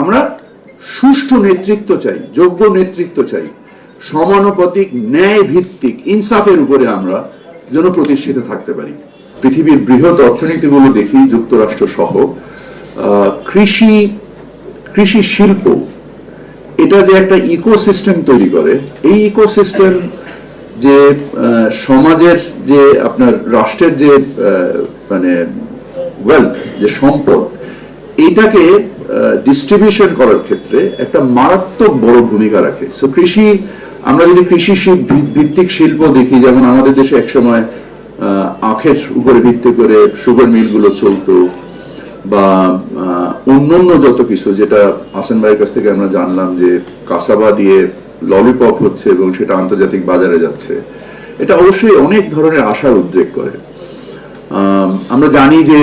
আমরা সুষ্ঠু নেতৃত্ব চাই, যোগ্য নেতৃত্ব চাই। সমানুপাতিক ন্যায় ভিত্তিক ইনসাফের উপরে আমরা যেন প্রতিষ্ঠিত থাকতে পারি। পৃথিবীর বৃহৎ অর্থনীতিগুলো দেখি, যুক্তরাষ্ট্র সহ কৃষি কৃষি শিল্প, এটা যে একটা ইকোসিস্টেম তৈরি করে, এই ইকোসিস্টেম যে সমাজের যে আপনার রাষ্ট্রের যে মানে ওয়েলথ যে সম্পদ এইটাকে ডিস্ট্রিবিউশন করার ক্ষেত্রে একটা মারাত্মক বড় ভূমিকা রাখে। সো কৃষি আমরা যদি কৃষি ভিত্তিক শিল্প দেখি যেমন আমাদের দেশে একসময় আখের উপরে ভিত্তি করে সুগার মিলগুলো চলতো বা আহ, অন্যান্য যত কিছু যেটা হাসান ভাইয়ের কাছ থেকে আমরা জানলাম যে কাসাবা দিয়ে ললিপপ হচ্ছে এবং সেটা আন্তর্জাতিক বাজারে যাচ্ছে এটা অবশ্যই অনেক ধরনের আশার উদ্রেক করে। আম, আমরা জানি যে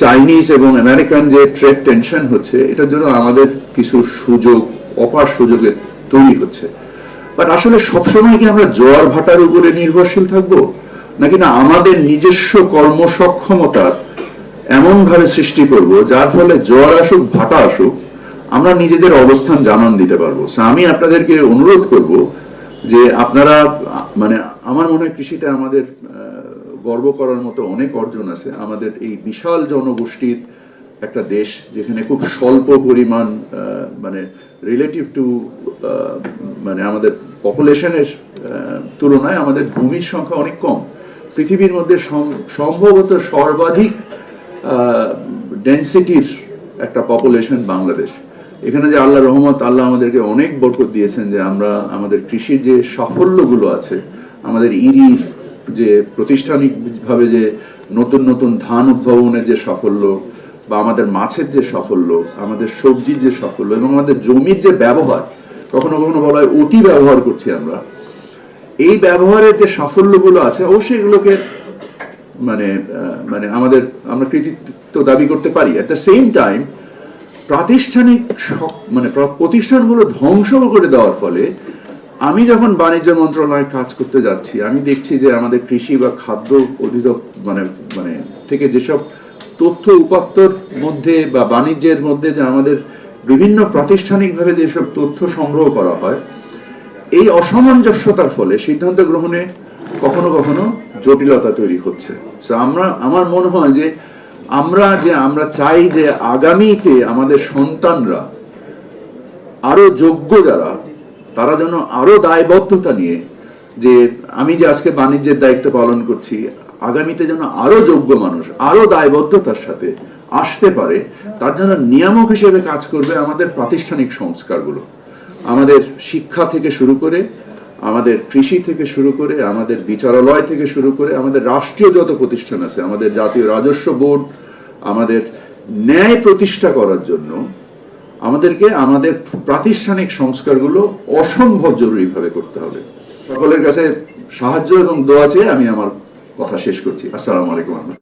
চাইনিজ এবং আমেরিকান যে ট্রেড টেনশন হচ্ছে, এটার জন্য আমাদের কিছু সুযোগ, অপার সুযোগের তৈরি হচ্ছে। বাট আসলে সবসময় কি আমরা জোয়ার ভাটার উপরে নির্ভরশীল থাকব? নাকি না আমাদের নিজস্ব কর্মসক্ষমতার এমন ভাবে সৃষ্টি করব, যার ফলে জোয়ার আসুক, ভাটা আসুক, আমরা নিজেদের অবস্থান জানান দিতে পারব। আমি আপনাদেরকে অনুরোধ করব যে আপনারা মানে আমার মনে হয় কৃষিতে আমাদের গর্ব করার মতো অনেক অর্জন আছে। আমাদের এই বিশাল জনগোষ্ঠীর একটা দেশ যেখানে খুব স্বল্প পরিমাণ মানে রিলেটিভ টু মানে আমাদের পপুলেশনের তুলনায় আমাদের ভূমির সংখ্যা অনেক কম। পৃথিবীর মধ্যে সম্ভবত সর্বাধিক ডেন্সিটির একটা পপুলেশন বাংলাদেশ। এখানে যে আল্লাহ রহমত, আল্লাহ আমাদেরকে অনেক বরকত দিয়েছেন যে আমরা আমাদের কৃষির যে সাফল্যগুলো আছে, আমাদের ইরির যে প্রাতিষ্ঠানিকভাবে যে নতুন নতুন ধান উদ্ভাবনের যে সাফল্য, বা আমাদের মাছের যে সাফল্য, আমাদের সবজির যে সাফল্য, এবং আমাদের জমির যে ব্যবহার, কখনো কখনো বলা হয় অতি ব্যবহার করছি আমরা, এই ব্যবহারের যে সাফল্যগুলো আছে, অবশ্যই এগুলোকে মানে মানে আমাদের, আমরা কৃতিত্ব দাবি করতে পারি। এট দ্য সেম টাইম প্রাতিষ্ঠানিক মানে প্রতিষ্ঠানগুলো ধ্বংস করে দেওয়ার ফলে আমি যখন বাণিজ্য মন্ত্রণালয়ে কাজ করতে যাচ্ছি, আমি দেখছি যে আমাদের কৃষি বা খাদ্য অধিদপ মানে মানে থেকে যেসব তথ্য উপাত্তর মধ্যে বা বাণিজ্যের মধ্যে যে আমাদের বিভিন্ন প্রাতিষ্ঠানিকভাবে যেসব তথ্য সংগ্রহ করা হয়, এই অসামঞ্জস্যতার ফলে সিদ্ধান্ত গ্রহণে কখনো কখনো জটিলতা তৈরি হচ্ছে। So, আমরা, আমার মনে হয় যে আমরা যে, আমরা চাই যে আগামীতে আমাদের সন্তানরা আরও যোগ্য যারা তারা যেন আরও দায়বদ্ধতা নিয়ে যে আমি যে আজকে বাণিজ্যের দায়িত্ব পালন করছি, আগামীতে যেন আরও যোগ্য মানুষ, আরও দায়বদ্ধতার সাথে আসতে পারে, তার জন্য নিয়ামক হিসেবে কাজ করবে আমাদের প্রাতিষ্ঠানিক সংস্কারগুলো। আমাদের শিক্ষা থেকে শুরু করে, আমাদের কৃষি থেকে শুরু করে, আমাদের বিচারালয় থেকে শুরু করে, আমাদের রাষ্ট্রীয় যত প্রতিষ্ঠান আছে, আমাদের জাতীয় রাজস্ব বোর্ড, আমাদের ন্যায় প্রতিষ্ঠা করার জন্য আমাদেরকে আমাদের প্রাতিষ্ঠানিক সংস্কারগুলো অসম্ভব জরুরিভাবে করতে হবে সকলের কাছে সাহায্য এবং দোয়া চেয়ে আমি আমার কথা শেষ করছি আসসালামু আলাইকুম।